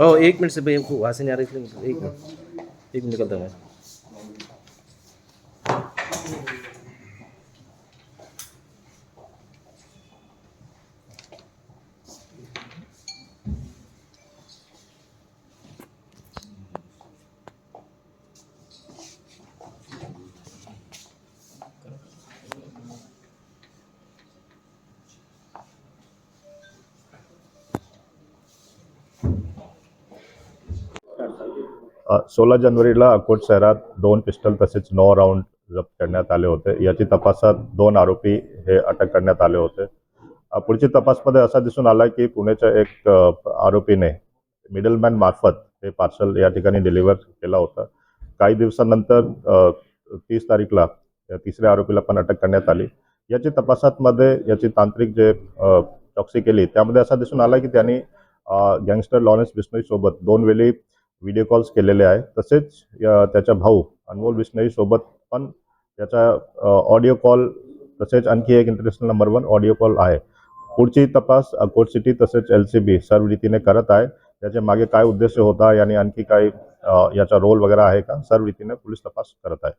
ओ एक मिनट से भैया को वहाँ से नहीं आ रही इसलिए एक मिनट एक मिनट निकलता हूँ मैं सोळा जानेवारीला अकोट शहरात दोन पिस्टल तसेच नऊ राऊंड जप्त करण्यात आले होते. याची तपासात दोन आरोपी हे अटक करण्यात आले होते. पुढच्या पुढची तपासमध्ये असा दिसून आला की पुण्याच्या एक आरोपीने मिडलमॅन मार्फत हे पार्सल या ठिकाणी डिलिव्हर केला होता. काही दिवसानंतर तीस तारीखला तिसऱ्या आरोपीला पण अटक करण्यात आली. याची तपासातमध्ये याची तांत्रिक जे चौकशी केली त्यामध्ये असा दिसून आला की त्यांनी गँगस्टर लॉरेन्स बिस्नोईसोबत दोन वेळी व्हिडिओ कॉल्स केलेले आहे. तसेच त्याचा भाऊ अनमोल विष्णवी सोबत पण त्याचा ऑडिओ कॉल तसेच आणखी एक international number one audio call आहे. पुढची तपास अकोट सिटी तसेच एल सी बी सर्व रीतीने करत आहे. त्याच्यामागे काय उद्देश होता आणि आणखी काय याचा रोल वगैरे आहे का? सर्व रीतीने पोलीस तपास करत आहे.